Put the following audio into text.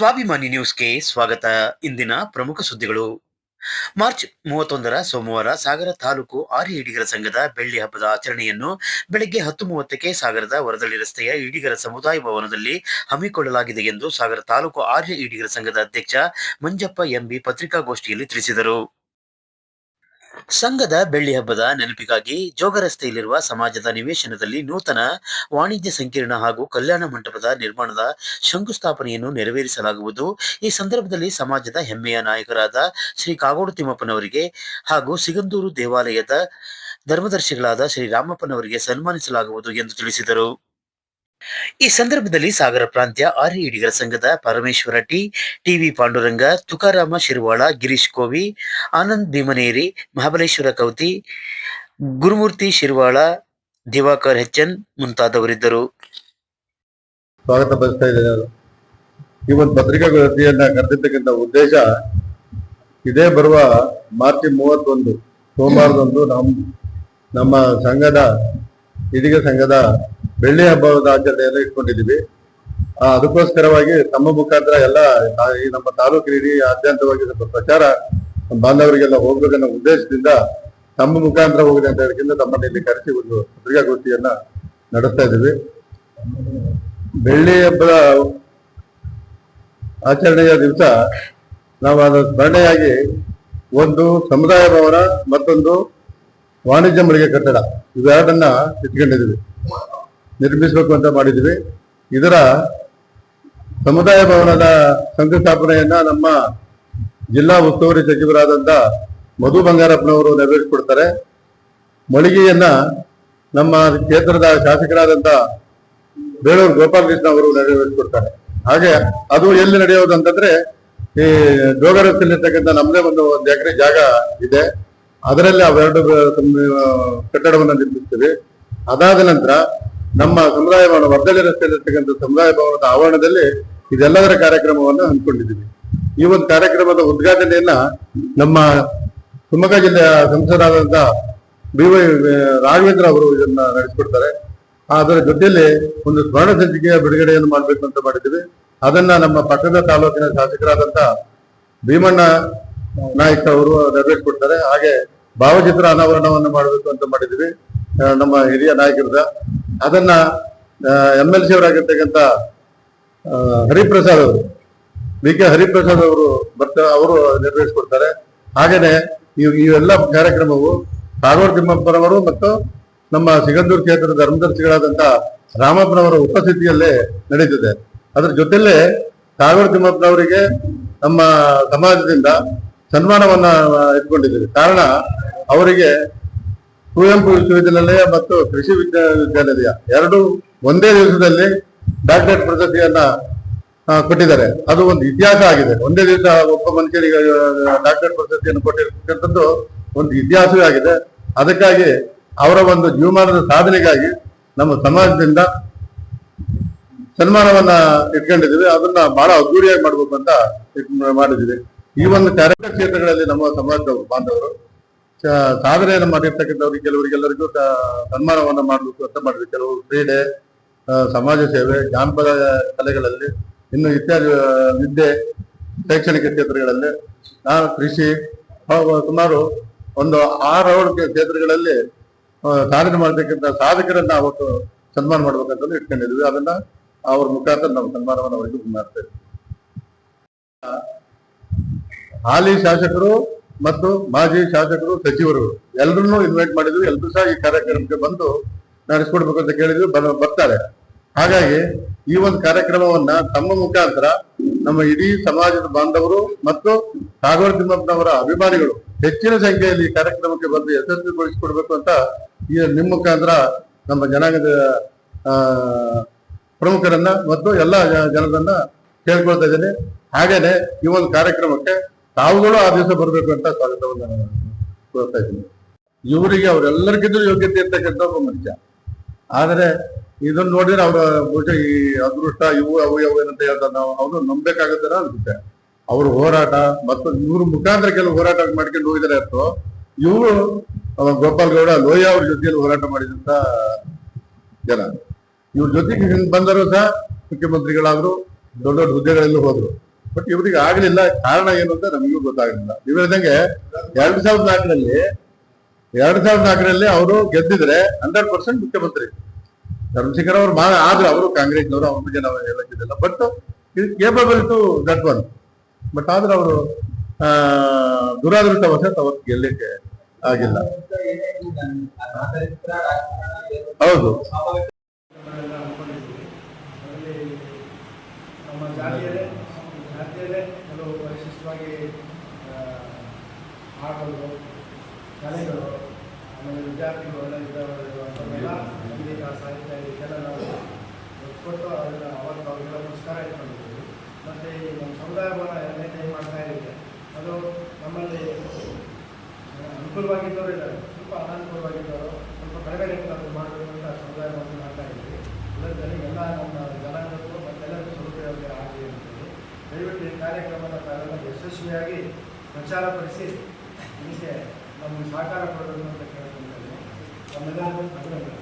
ಸ್ವಾಭಿಮಾನಿ ನ್ಯೂಸ್ಗೆ ಸ್ವಾಗತ. ಇಂದಿನ ಪ್ರಮುಖ ಸುದ್ದಿಗಳು. ಮಾರ್ಚ್ ಮೂವತ್ತೊಂದರ ಸೋಮವಾರ ಸಾಗರ ತಾಲೂಕು ಆರ್ಯ ಈಡಿಗರ ಸಂಘದ ಬೆಳ್ಳಿ ಹಬ್ಬದ ಆಚರಣೆಯನ್ನು ಬೆಳಗ್ಗೆ ಹತ್ತು ಮೂವತ್ತಕ್ಕೆ ಸಾಗರದ ವರದಳ್ಳಿ ರಸ್ತೆಯ ಈಡಿಗರ ಸಮುದಾಯ ಭವನದಲ್ಲಿ ಹಮ್ಮಿಕೊಳ್ಳಲಾಗಿದೆ ಎಂದು ಸಾಗರ ತಾಲೂಕು ಆರ್ಯ ಈಡಿಗರ ಸಂಘದ ಅಧ್ಯಕ್ಷ ಮಂಜಪ್ಪ ಎಂಬಿ ಪತ್ರಿಕಾಗೋಷ್ಠಿಯಲ್ಲಿ ತಿಳಿಸಿದರು. ಸಂಘದ ಬೆಳ್ಳಿ ಹಬ್ಬದ ನೆನಪಿಗಾಗಿ ಜೋಗ ರಸ್ತೆಯಲ್ಲಿರುವ ಸಮಾಜದ ನಿವೇಶನದಲ್ಲಿ ನೂತನ ವಾಣಿಜ್ಯ ಸಂಕೀರ್ಣ ಹಾಗೂ ಕಲ್ಯಾಣ ಮಂಟಪದ ನಿರ್ಮಾಣದ ಶಂಕುಸ್ಥಾಪನೆಯನ್ನು ನೆರವೇರಿಸಲಾಗುವುದು. ಈ ಸಂದರ್ಭದಲ್ಲಿ ಸಮಾಜದ ಹೆಮ್ಮೆಯ ನಾಯಕರಾದ ಶ್ರೀ ಕಾಗೋಡು ತಿಮ್ಮಪ್ಪನವರಿಗೆ ಹಾಗೂ ಸಿಗಂದೂರು ದೇವಾಲಯದ ಧರ್ಮದರ್ಶಿಗಳಾದ ಶ್ರೀ ರಾಮಪ್ಪನವರಿಗೆ ಸನ್ಮಾನಿಸಲಾಗುವುದು ಎಂದು ತಿಳಿಸಿದರು. ಈ ಸಂದರ್ಭದಲ್ಲಿ ಸಾಗರ ಪ್ರಾಂತ್ಯ ಆರ್ಯ ಇಡಿಗರ ಸಂಘದ ಪರಮೇಶ್ವರ ಟಿ, ಟಿವಿ ಪಾಂಡುರಂಗ, ತುಕಾರಾಮ ಶಿರ್ವಾಳ, ಗಿರೀಶ್ ಕೋವಿ, ಆನಂದ್ ಭೀಮನೇರಿ, ಮಹಾಬಲೇಶ್ವರ ಕೌತಿ, ಗುರುಮೂರ್ತಿ ಶಿರ್ವಾಳ, ದಿವಾಕರ್ ಹೆಚ್ಚನ್ ಮುಂತಾದವರಿದ್ದರು. ಸ್ವಾಗತ ಈ ಒಂದು ಪತ್ರಿಕಾಗೋಷ್ಠಿಯನ್ನ ಉದ್ದೇಶ ಇದೇ ಬರುವ ಮಾರ್ಚ್ ಮೂವತ್ತೊಂದು, ಸೋಮವಾರದಂದು ನಮ್ಮ ನಮ್ಮ ಸಂಘದ ಇಡಿಗ ಸಂಘದ ಬೆಳ್ಳಿ ಹಬ್ಬದ ಆಚರಣೆಯನ್ನು ಇಟ್ಕೊಂಡಿದ್ದೀವಿ ಅದಕ್ಕೋಸ್ಕರವಾಗಿ ತಮ್ಮ ಮುಖಾಂತರ ಎಲ್ಲ ಈ ನಮ್ಮ ತಾಲೂಕಿನ ಇಡೀ ಆದ್ಯಂತವಾಗಿ ಸ್ವಲ್ಪ ಪ್ರಚಾರ ಬಾಂಧವರಿಗೆಲ್ಲ ಹೋಗ್ಬೇಕನ್ನೋ ಉದ್ದೇಶದಿಂದ ತಮ್ಮ ಮುಖಾಂತರ ಹೋಗಿದೆ ಅಂತ ಹೇಳಿಕೊಂಡು ತಮ್ಮನ್ನು ಇಲ್ಲಿ ಕರೆಸಿ ಒಂದು ಪತ್ರಿಕಾಗೋಷ್ಠಿಯನ್ನ ನಡೆಸ್ತಾ ಇದ್ದೀವಿ. ಬೆಳ್ಳಿ ಹಬ್ಬದ ಆಚರಣೆಯ ದಿವಸ ನಾವು ಅದರ ಸ್ಮರಣೆಯಾಗಿ ಒಂದು ಸಮುದಾಯ ಭವನ ಮತ್ತೊಂದು ವಾಣಿಜ್ಯ ಮಳಿಗೆ ಕಟ್ಟಡ ಇವೆರಡನ್ನ ಇಟ್ಕೊಂಡಿದ್ದೀವಿ. ನಿರ್ಮಿಸಬೇಕು ಅಂತ ಮಾಡಿದ್ವಿ. ಇದರ ಸಮುದಾಯ ಭವನದ ಶಂಕುಸ್ಥಾಪನೆಯನ್ನ ನಮ್ಮ ಜಿಲ್ಲಾ ಉಸ್ತುವಾರಿ ಸಚಿವರಾದಂಥ ಮಧು ಬಂಗಾರಪ್ಪನವರು ನೆರವೇರಿಸಿಕೊಡ್ತಾರೆ ಮಳಿಗೆಯನ್ನ ನಮ್ಮ ಕ್ಷೇತ್ರದ ಶಾಸಕರಾದಂಥ ಬೇಳೂರು ಗೋಪಾಲಕೃಷ್ಣ ಅವರು ನೆರವೇರಿಸಿಕೊಡ್ತಾರೆ ಹಾಗೆ ಅದು ಎಲ್ಲಿ ನಡೆಯೋದು ಅಂತಂದ್ರೆ ಈ ಜೋಗರಸ್ತಿರ್ತಕ್ಕಂಥ ನಮ್ಮದೇ ಒಂದು ಒಂದು ಎಕರೆ ಜಾಗ ಇದೆ. ಅದರಲ್ಲಿ ಅವೆರಡು ಕಟ್ಟಡವನ್ನು ನಿರ್ಮಿಸ್ತೀವಿ. ಅದಾದ ನಂತರ ನಮ್ಮ ಸಮುದಾಯ ಭವನ ವರ್ಧಳಿ ರಸ್ತೆಯಲ್ಲಿರ್ತಕ್ಕಂಥ ಸಮುದಾಯ ಭವನದ ಆವರಣದಲ್ಲಿ ಇದೆಲ್ಲದರ ಕಾರ್ಯಕ್ರಮವನ್ನು ಹಮ್ಮಿಕೊಂಡಿದ್ದೀವಿ. ಈ ಒಂದು ಕಾರ್ಯಕ್ರಮದ ಉದ್ಘಾಟನೆಯನ್ನ ನಮ್ಮ ಶಿವಮೊಗ್ಗ ಜಿಲ್ಲೆಯ ಸಂಸದರಾದಂತ ಬಿ ವೈ ರಾಘವೇಂದ್ರ ಅವರು ಇದನ್ನ ನಡೆಸಿಕೊಡ್ತಾರೆ. ಅದರ ಜೊತೆಯಲ್ಲಿ ಒಂದು ಸ್ಮರಣ ಸಂಚಿಕೆಯ ಬಿಡುಗಡೆಯನ್ನು ಮಾಡಬೇಕು ಅಂತ ಮಾಡಿದ್ದೀವಿ. ಅದನ್ನ ನಮ್ಮ ಪಕ್ಕದ ತಾಲೂಕಿನ ಶಾಸಕರಾದಂತ ಭೀಮಣ್ಣ ನಾಯ್ಕ ಅವರು ನೆರವೇರಿಸಿಕೊಡ್ತಾರೆ ಹಾಗೆ ಭಾವಚಿತ್ರ ಅನಾವರಣವನ್ನು ಮಾಡಬೇಕು ಅಂತ ಮಾಡಿದ್ದೀವಿ. ನಮ್ಮ ಹಿರಿಯ ನಾಯಕರದ ಅದನ್ನ ಎಂ ಎಲ್ ಸಿ ಅವರಾಗಿರ್ತಕ್ಕಂಥ ಹರಿಪ್ರಸಾದ್ ಅವರು ಬಿ ಕೆ ಹರಿಪ್ರಸಾದ್ ಅವರು ಬರ್ತಾರೆ ಅವರು ನಿರ್ವಹಿಸಿಕೊಡ್ತಾರೆ. ಹಾಗೇನೆ ಇವ್ ಇವೆಲ್ಲ ಕಾರ್ಯಕ್ರಮವು ಕಾಗೋಡು ತಿಮ್ಮಪ್ಪನವರು ಮತ್ತು ನಮ್ಮ ಸಿಗಂದೂರು ಕ್ಷೇತ್ರದ ಧರ್ಮದರ್ಶಿಗಳಾದಂತ ರಾಮಪ್ಪನವರ ಉಪಸ್ಥಿತಿಯಲ್ಲೇ ನಡೀತಿದೆ. ಅದರ ಜೊತೆಲೇ ಕಾಗೋಡು ತಿಮ್ಮಪ್ಪನವರಿಗೆ ನಮ್ಮ ಸಮಾಜದಿಂದ ಸನ್ಮಾನವನ್ನ ಇಟ್ಕೊಂಡಿದ್ದೀವಿ. ಕಾರಣ, ಅವರಿಗೆ ಕುವೆಂಪು ವಿಶ್ವವಿದ್ಯಾನಿಲಯ ಮತ್ತು ಕೃಷಿ ವಿಶ್ವವಿದ್ಯಾನಿಲಯ ಎರಡು ಒಂದೇ ದಿವಸದಲ್ಲಿ ಡಾಕ್ಟರೇಟ್ ಪ್ರಶಸ್ತಿಯನ್ನ ಕೊಟ್ಟಿದ್ದಾರೆ. ಅದು ಒಂದು ಇತಿಹಾಸ ಆಗಿದೆ. ಒಂದೇ ದಿವಸ ಒಬ್ಬ ಮನುಷ್ಯರಿಗೆ ಡಾಕ್ಟರೇಟ್ ಪ್ರಶಸ್ತಿಯನ್ನು ಕೊಟ್ಟಿರ್ತಕ್ಕಂಥದ್ದು ಒಂದು ಇತಿಹಾಸವೇ ಆಗಿದೆ. ಅದಕ್ಕಾಗಿ ಅವರ ಒಂದು ಜೀವಮಾನದ ಸಾಧನೆಗಾಗಿ ನಮ್ಮ ಸಮಾಜದಿಂದ ಸನ್ಮಾನವನ್ನ ಇಟ್ಕೊಂಡಿದ್ದೀವಿ. ಅದನ್ನ ಬಹಳ ಅದ್ದೂರಿಯಾಗಿ ಮಾಡ್ಬೇಕು ಅಂತ ಮಾಡಿದ್ದೀವಿ. ಈ ಒಂದು ಕಾರ್ಯ ಕ್ಷೇತ್ರಗಳಲ್ಲಿ ನಮ್ಮ ಸಮಾಜದವರು ಬಾಂಧವರು ಸಾಧನೆಯನ್ನು ಮಾಡಿರ್ತಕ್ಕಂಥವ್ರಿಗೆ ಕೆಲವರಿಗೆಲ್ಲರಿಗೂ ಸನ್ಮಾನವನ್ನು ಮಾಡಬೇಕು ಅಂತ ಮಾಡಿದ್ವಿ ಕೆಲವು ಕ್ರೀಡೆ ಸಮಾಜ ಸೇವೆ, ಜಾನಪದ ಕಲೆಗಳಲ್ಲಿ, ಇನ್ನು ಇತ್ಯಾದಿ ವಿದ್ಯೆ, ಶೈಕ್ಷಣಿಕ ಕ್ಷೇತ್ರಗಳಲ್ಲಿ, ನಾನು ಕೃಷಿ ಸುಮಾರು ಒಂದು ಆರು ಏಳು ಕ್ಷೇತ್ರಗಳಲ್ಲಿ ಸಾಧನೆ ಮಾಡತಕ್ಕಂಥ ಸಾಧಕರನ್ನ ಅವತ್ತು ಸನ್ಮಾನ ಮಾಡ್ಬೇಕಂತ ಇಟ್ಕೊಂಡಿದ್ವಿ. ಅದನ್ನ ಅವ್ರ ಮುಖಾಂತರ ನಾವು ಸನ್ಮಾನವನ್ನು ಅವರಿಗೆ ಮಾಡ್ತೇವೆ. ಹಾಲಿ ಶಾಸಕರು ಮತ್ತು ಮಾಜಿ ಶಾಸಕರು, ಸಚಿವರು ಎಲ್ಲರನ್ನೂ ಇನ್ವೈಟ್ ಮಾಡಿದ್ರು. ಎಲ್ಲರೂ ಸಹ ಈ ಕಾರ್ಯಕ್ರಮಕ್ಕೆ ಬಂದು ನಡೆಸ್ಕೊಡ್ಬೇಕು ಅಂತ ಕೇಳಿದ್ರು ಬರ- ಬರ್ತಾರೆ. ಹಾಗಾಗಿ ಈ ಒಂದು ಕಾರ್ಯಕ್ರಮವನ್ನ ತಮ್ಮ ಮುಖಾಂತರ ನಮ್ಮ ಇಡೀ ಸಮಾಜದ ಬಾಂಧವರು ಮತ್ತು ಸಾಗರ ತಿಮ್ಮಪ್ಪನವರ ಅಭಿಮಾನಿಗಳು ಹೆಚ್ಚಿನ ಸಂಖ್ಯೆಯಲ್ಲಿ ಈ ಕಾರ್ಯಕ್ರಮಕ್ಕೆ ಬಂದು ಯಶಸ್ವಿಗೊಳಿಸಿಕೊಡ್ಬೇಕು ಅಂತ ಈ ನಿಮ್ಮ ಮುಖಾಂತರ ನಮ್ಮ ಜನಾಂಗದ ಪ್ರಮುಖರನ್ನ ಮತ್ತು ಎಲ್ಲ ಜನರನ್ನ ಕೇಳ್ಕೊಳ್ತಾ ಇದ್ದೇನೆ. ಹಾಗೇನೆ ಈ ಒಂದು ಕಾರ್ಯಕ್ರಮಕ್ಕೆ ತಾವುಗಳು ಆ ದಿವಸ ಬರಬೇಕು ಅಂತ ಸ್ವಾಗತವನ್ನು ನಾನು ಕೋರ್ತಾ ಇದ್ದೀನಿ. ಇವರಿಗೆ ಅವರೆಲ್ಲರಿಗಿಂತಲೂ ಯೋಗ್ಯತೆ ಇರ್ತಕ್ಕಂಥ ಒಬ್ಬ ಮನುಷ್ಯ. ಆದರೆ ಇದನ್ನ ನೋಡಿದ್ರೆ ಅವರ ಬಹುಶಃ ಈ ಅದೃಷ್ಟ, ಇವು, ಅವು ಅವು ಏನಂತ ಹೇಳ್ತಾರೆ ನಾವು ಅವರು ನಂಬೇಕಾಗುತ್ತೆ ಅನ್ಸುತ್ತೆ. ಅವ್ರ ಹೋರಾಟ, ಮತ್ತು ಇವ್ರ ಮುಖಾಂತರ ಕೆಲವು ಹೋರಾಟ ಮಾಡ್ಕೊಂಡು ಹೋಗಿದ್ದಾರೆ ಅಂತ ಇವರು ಗೋಪಾಲ್ ಗೌಡ ಲೋಯಾ ಅವ್ರ ಜೊತೆಯಲ್ಲಿ ಹೋರಾಟ ಮಾಡಿದಂತ ಜನ. ಇವ್ರ ಜೊತೆಗೆ ಹಿಂಗ್ ಬಂದರು ಸಹ ಮುಖ್ಯಮಂತ್ರಿಗಳಾದ್ರು ದೊಡ್ಡ ದೊಡ್ಡ ಹುದ್ದೆಗಳಲ್ಲೂ ಹೋದ್ರು. ಬಟ್ ಇವರಿಗೆ ಆಗಲಿಲ್ಲ. ಕಾರಣ ಏನು ಅಂತ ನಮಗೂ ಗೊತ್ತಾಗಲಿಲ್ಲ. ನೀವು ಹೇಳ್ದಂಗೆ ಎರಡ್ ಸಾವಿರದ ನಾಲ್ಕರಲ್ಲಿ, ಎರಡ್ ಸಾವಿರದ ನಾಲ್ಕರಲ್ಲಿ ಅವರು ಗೆದ್ದಿದ್ರೆ ಹಂಡ್ರೆಡ್ ಪರ್ಸೆಂಟ್ ಮುಖ್ಯಮಂತ್ರಿ. ಧರ್ಮಶೇಖರ್ ಅವರು ಮಾ, ಆದ್ರೆ ಅವರು ಕಾಂಗ್ರೆಸ್ನವರು ಅವ್ರ ಬಗ್ಗೆ ನಾವು ಹೇಳಕ್ಕಿದ್ದಿಲ್ಲ. ಬಟ್ ಇದು capable to that one but ಆದ್ರೆ ಅವರು ದುರಾದೃಷ್ಟವಶಾತ್ ಅವತ್ತು ಗೆಲ್ಲಕ್ಕೆ ಆಗಿಲ್ಲ. ಹೌದು. ನಮ್ಮ ಜಾತಿಯಲ್ಲೇ ಕೆಲವು ವಿಶಿಷ್ಟವಾಗಿ ಹಾಡುಗಳು, ಕಲೆಗಳು, ಆಮೇಲೆ ವಿದ್ಯಾರ್ಥಿಗಳು ಅಂಥವೆಲ್ಲ ಸಂಗೀತ ಸಾಹಿತ್ಯ ಇದಕ್ಕೆಲ್ಲ ನಾವು ಕೊಟ್ಟು ಅದನ್ನು ಅವತ್ತು ಅವರಿಗೆಲ್ಲ ಪುರಸ್ಕಾರ ಇಟ್ಕೊಂಡಿದ್ದೀವಿ. ಮತ್ತು ಈ ನಮ್ಮ ಸಮುದಾಯ ಭವನ ಮೇಂಟೈನ್ ಮಾಡ್ತಾ ಇದ್ದೀವಿ. ಅದು ನಮ್ಮಲ್ಲಿ ಅನುಕೂಲವಾಗಿದ್ದವರು ಇದ್ದಾರೆ ಸ್ವಲ್ಪ ಅನಾನುಕೂಲವಾಗಿದ್ದವರು ಸ್ವಲ್ಪ ಕಡಿಮೆ ಲೆಕ್ಕದಲ್ಲಿ ಮಾಡಬೇಕು ಅಂತ ಸಮುದಾಯ ಭವನ ಮಾಡ್ತಾ ಇದ್ದೀವಿ ಇದರಲ್ಲಿ ಎಲ್ಲ ನಮ್ಮ ಜನಾಂಗಕ್ಕೂ ಮತ್ತೆಲ್ಲರಿಗೂ ಸದುಪಯೋಗ ಆಗಲಿ ಅಂತೇಳಿ ದಯವಿಟ್ಟು ಈ ಕಾರ್ಯಕ್ರಮದ ತಾವೆಲ್ಲ ಯಶಸ್ವಿಯಾಗಿ ಪ್ರಚಾರಪಡಿಸಿ ನಿಮಗೆ ನಮಗೆ ಸಹಕಾರ ಕೊಡಬೇಕು ಅಂತ ಕೇಳ್ಕೊಳ್ತೇನೆ ನಮ್ಮೆಲ್ಲರಿಗೂ ಅಭಿನಂದನೆ